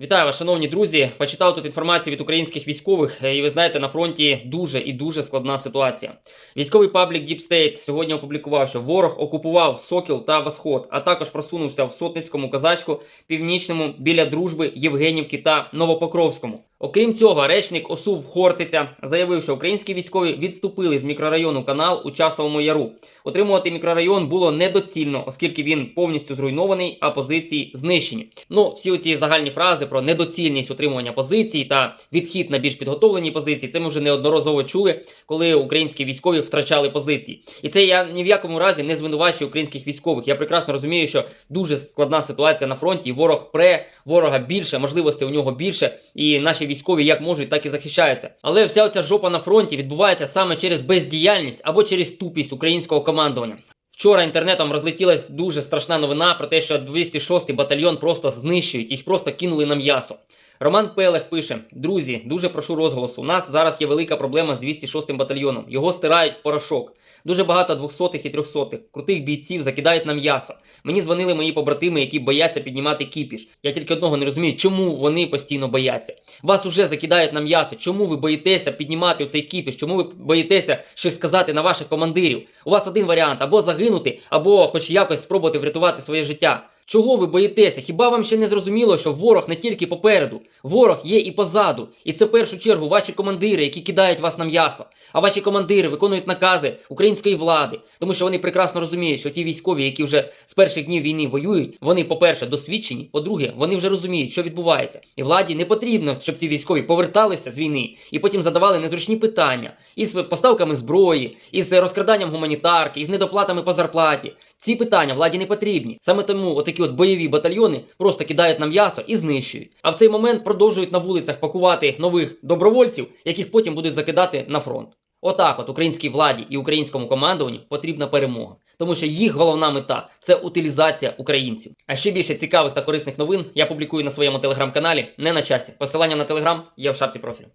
Вітаю вас, шановні друзі. Почитав тут інформацію від українських військових, е, і ви знаєте, на фронті дуже і дуже складна ситуація. Військовий паблік Deep State сьогодні опублікував, що ворог окупував Сокіл та Восход, а також просунувся в Сотницькому казачку, північному біля дружби Євгенівки та Новопокровському. Окрім цього, речник ОСУВ Хортиця заявив, що українські військові відступили з мікрорайону канал у часовому яру. Отримувати мікрорайон було недоцільно, оскільки він повністю зруйнований, а позиції знищені. Ну, всі ці загальні фрази про недоцільність утримування позицій та відхід на більш підготовлені позиції. Це ми вже неодноразово чули, коли українські військові втрачали позиції. І це я ні в якому разі не звинувачую українських військових. Я прекрасно розумію, що дуже складна ситуація на фронті. і Ворог пре, ворога більше, можливостей у нього більше, і наші військові як можуть, так і захищаються. Але вся оця жопа на фронті відбувається саме через бездіяльність або через тупість українського командування. Вчора інтернетом розлетілась дуже страшна новина про те, що 206-й батальйон просто знищують, їх просто кинули на м'ясо. Роман Пелех пише: Друзі, дуже прошу розголосу. У нас зараз є велика проблема з 206-м батальйоном. Його стирають в порошок. Дуже багато 200-х і 300-х. Крутих бійців закидають на м'ясо. Мені дзвонили мої побратими, які бояться піднімати кіпіш. Я тільки одного не розумію, чому вони постійно бояться. Вас уже закидають на м'ясо. Чому ви боїтеся піднімати цей кіпіш? Чому ви боїтеся щось сказати на ваших командирів? У вас один варіант або загинути, або хоч якось спробувати врятувати своє життя. Чого ви боїтеся? Хіба вам ще не зрозуміло, що ворог не тільки попереду, ворог є і позаду. І це в першу чергу ваші командири, які кидають вас на м'ясо. А ваші командири виконують накази української влади, тому що вони прекрасно розуміють, що ті військові, які вже з перших днів війни воюють, вони, по-перше, досвідчені, по-друге, вони вже розуміють, що відбувається. І владі не потрібно, щоб ці військові поверталися з війни і потім задавали незручні питання із поставками зброї, із розкраданням гуманітарки, із недоплатами по зарплаті. Ці питання владі не потрібні. Саме тому отакі от бойові батальйони просто кидають на м'ясо і знищують. А в цей момент продовжують на вулицях пакувати нових добровольців, яких потім будуть закидати на фронт. Отак, от українській владі і українському командуванню потрібна перемога, тому що їх головна мета це утилізація українців. А ще більше цікавих та корисних новин я публікую на своєму телеграм-каналі не на часі. Посилання на телеграм є в шапці профілю.